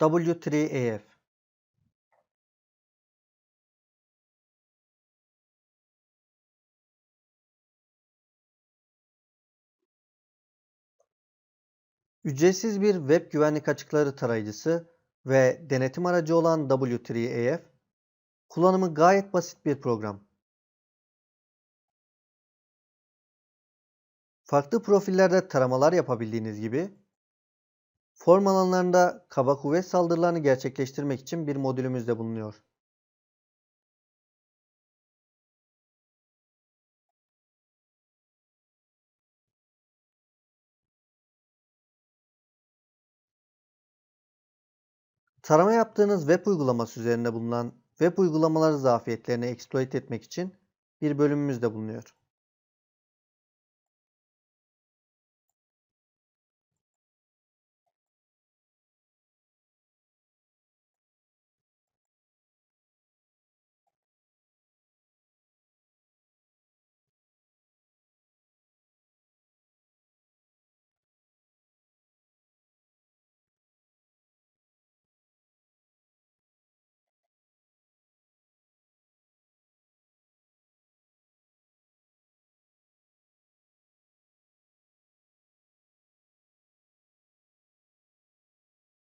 W3AF Ücretsiz bir web güvenlik açıkları tarayıcısı ve denetim aracı olan W3AF, kullanımı gayet basit bir program. Farklı profillerde taramalar yapabildiğiniz gibi, form alanlarında kaba kuvvet saldırılarını gerçekleştirmek için bir modülümüz de bulunuyor. Tarama yaptığınız web uygulaması üzerinde bulunan web uygulamaları zafiyetlerini exploit etmek için bir bölümümüz de bulunuyor.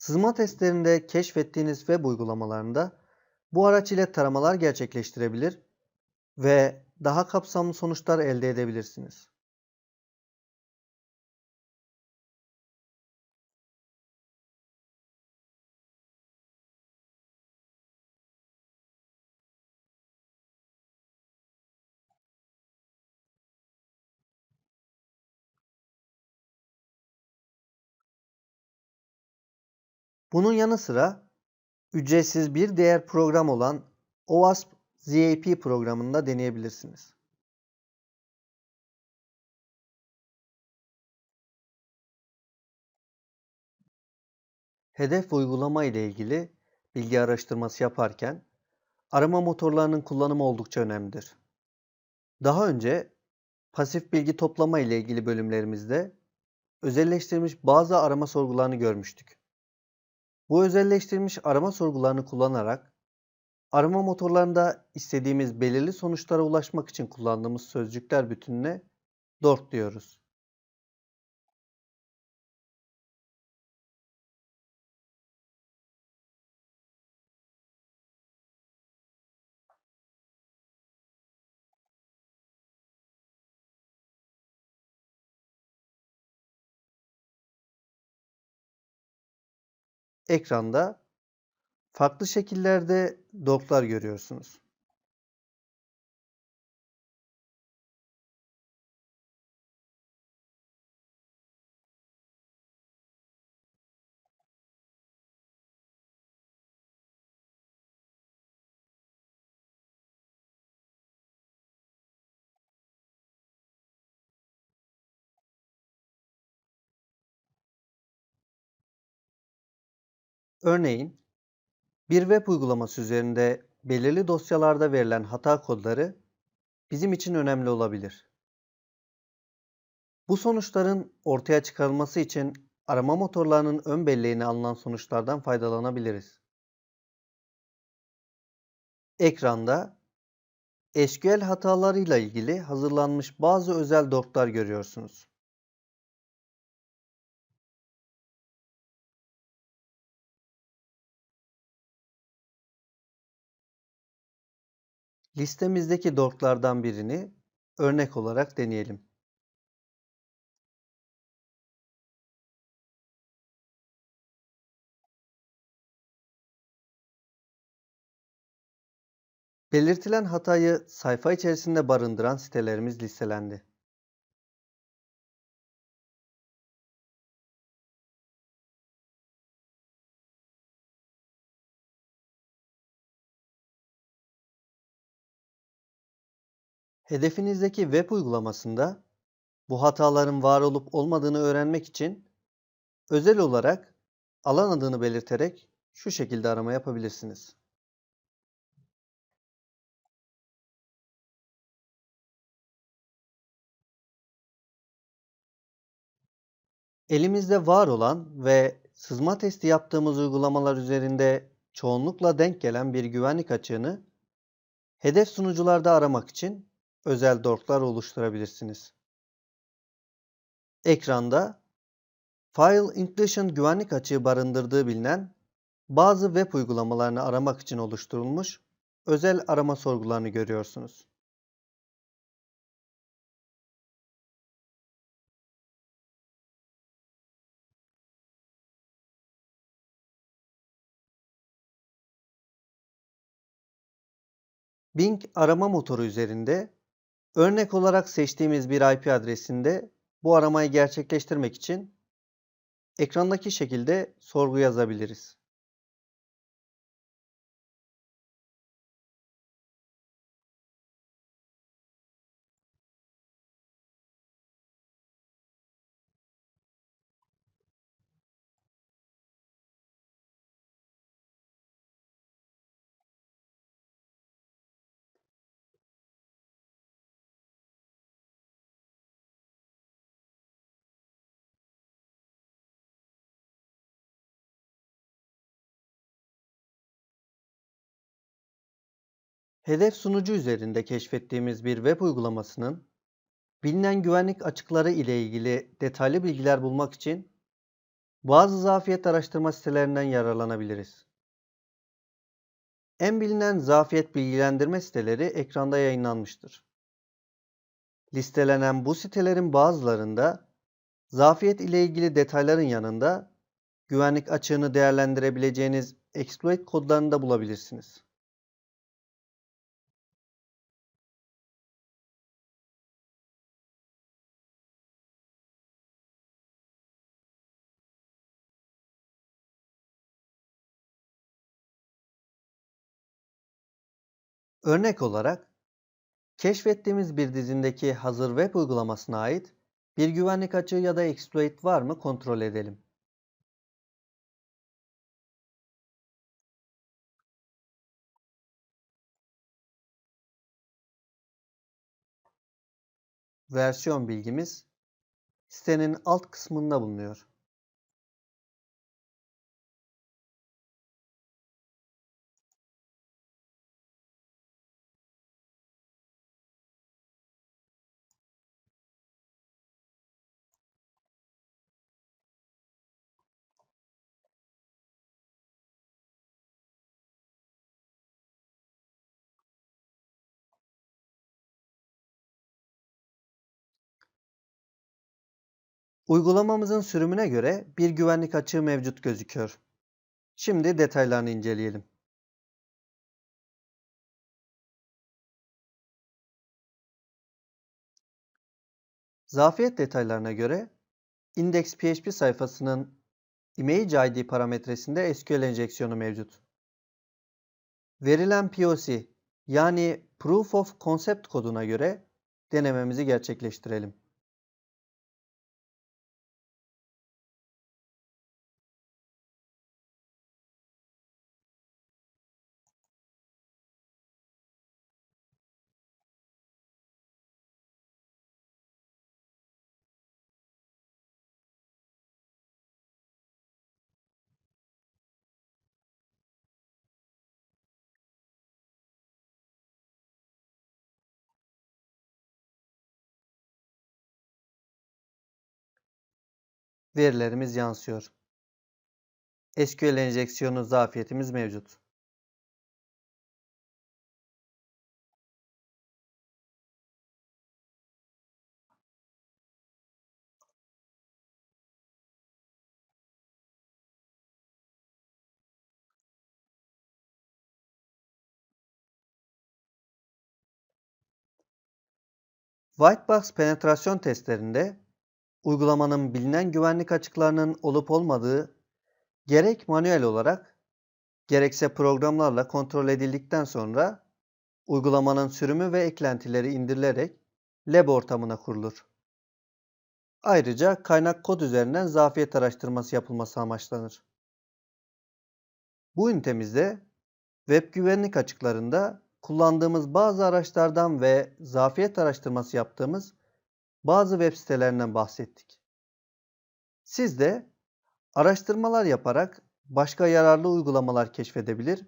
Sızma testlerinde keşfettiğiniz web uygulamalarında bu araç ile taramalar gerçekleştirebilir ve daha kapsamlı sonuçlar elde edebilirsiniz. Bunun yanı sıra ücretsiz bir diğer program olan OWASP ZAP programını da deneyebilirsiniz. Hedef uygulama ile ilgili bilgi araştırması yaparken arama motorlarının kullanımı oldukça önemlidir. Daha önce pasif bilgi toplama ile ilgili bölümlerimizde özelleştirilmiş bazı arama sorgularını görmüştük. Bu özelleştirilmiş arama sorgularını kullanarak arama motorlarında istediğimiz belirli sonuçlara ulaşmak için kullandığımız sözcükler bütününe DORT diyoruz. Ekranda farklı şekillerde doklar görüyorsunuz. Örneğin bir web uygulaması üzerinde belirli dosyalarda verilen hata kodları bizim için önemli olabilir. Bu sonuçların ortaya çıkarılması için arama motorlarının ön belleğine alınan sonuçlardan faydalanabiliriz. Ekranda SQL hatalarıyla ilgili hazırlanmış bazı özel doklar görüyorsunuz. Listemizdeki dorklardan birini örnek olarak deneyelim. Belirtilen hatayı sayfa içerisinde barındıran sitelerimiz listelendi. Hedefinizdeki web uygulamasında bu hataların var olup olmadığını öğrenmek için özel olarak alan adını belirterek şu şekilde arama yapabilirsiniz. Elimizde var olan ve sızma testi yaptığımız uygulamalar üzerinde çoğunlukla denk gelen bir güvenlik açığını hedef sunucularda aramak için özel dorklar oluşturabilirsiniz. Ekranda File Inclusion güvenlik açığı barındırdığı bilinen bazı web uygulamalarını aramak için oluşturulmuş özel arama sorgularını görüyorsunuz. Bing arama motoru üzerinde örnek olarak seçtiğimiz bir IP adresinde bu aramayı gerçekleştirmek için ekrandaki şekilde sorgu yazabiliriz. Hedef sunucu üzerinde keşfettiğimiz bir web uygulamasının bilinen güvenlik açıkları ile ilgili detaylı bilgiler bulmak için bazı zafiyet araştırma sitelerinden yararlanabiliriz. En bilinen zafiyet bilgilendirme siteleri ekranda yayınlanmıştır. Listelenen bu sitelerin bazılarında zafiyet ile ilgili detayların yanında güvenlik açığını değerlendirebileceğiniz exploit kodlarını da bulabilirsiniz. Örnek olarak keşfettiğimiz bir dizindeki hazır web uygulamasına ait bir güvenlik açığı ya da exploit var mı kontrol edelim. Versiyon bilgimiz sitenin alt kısmında bulunuyor. Uygulamamızın sürümüne göre bir güvenlik açığı mevcut gözüküyor. Şimdi detaylarını inceleyelim. Zafiyet detaylarına göre index.php sayfasının image ID parametresinde SQL enjeksiyonu mevcut. Verilen POC yani Proof of Concept koduna göre denememizi gerçekleştirelim. Verilerimiz yansıyor. SQL enjeksiyonu zafiyetimiz mevcut. Whitebox penetrasyon testlerinde uygulamanın bilinen güvenlik açıklarının olup olmadığı gerek manuel olarak gerekse programlarla kontrol edildikten sonra uygulamanın sürümü ve eklentileri indirilerek lab ortamına kurulur. Ayrıca kaynak kod üzerinden zafiyet araştırması yapılması amaçlanır. Bu ünitemizde web güvenlik açıklarında kullandığımız bazı araçlardan ve zafiyet araştırması yaptığımız bazı web sitelerinden bahsettik. Siz de Araştırmalar yaparak başka yararlı uygulamalar keşfedebilir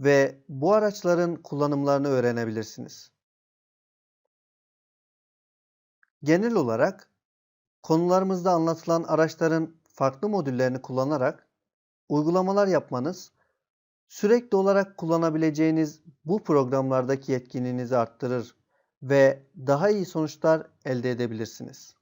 ve bu araçların kullanımlarını öğrenebilirsiniz. Genel olarak konularımızda anlatılan araçların farklı modüllerini kullanarak uygulamalar yapmanız sürekli olarak kullanabileceğiniz bu programlardaki yetkinliğinizi arttırır ve daha iyi sonuçlar elde edebilirsiniz.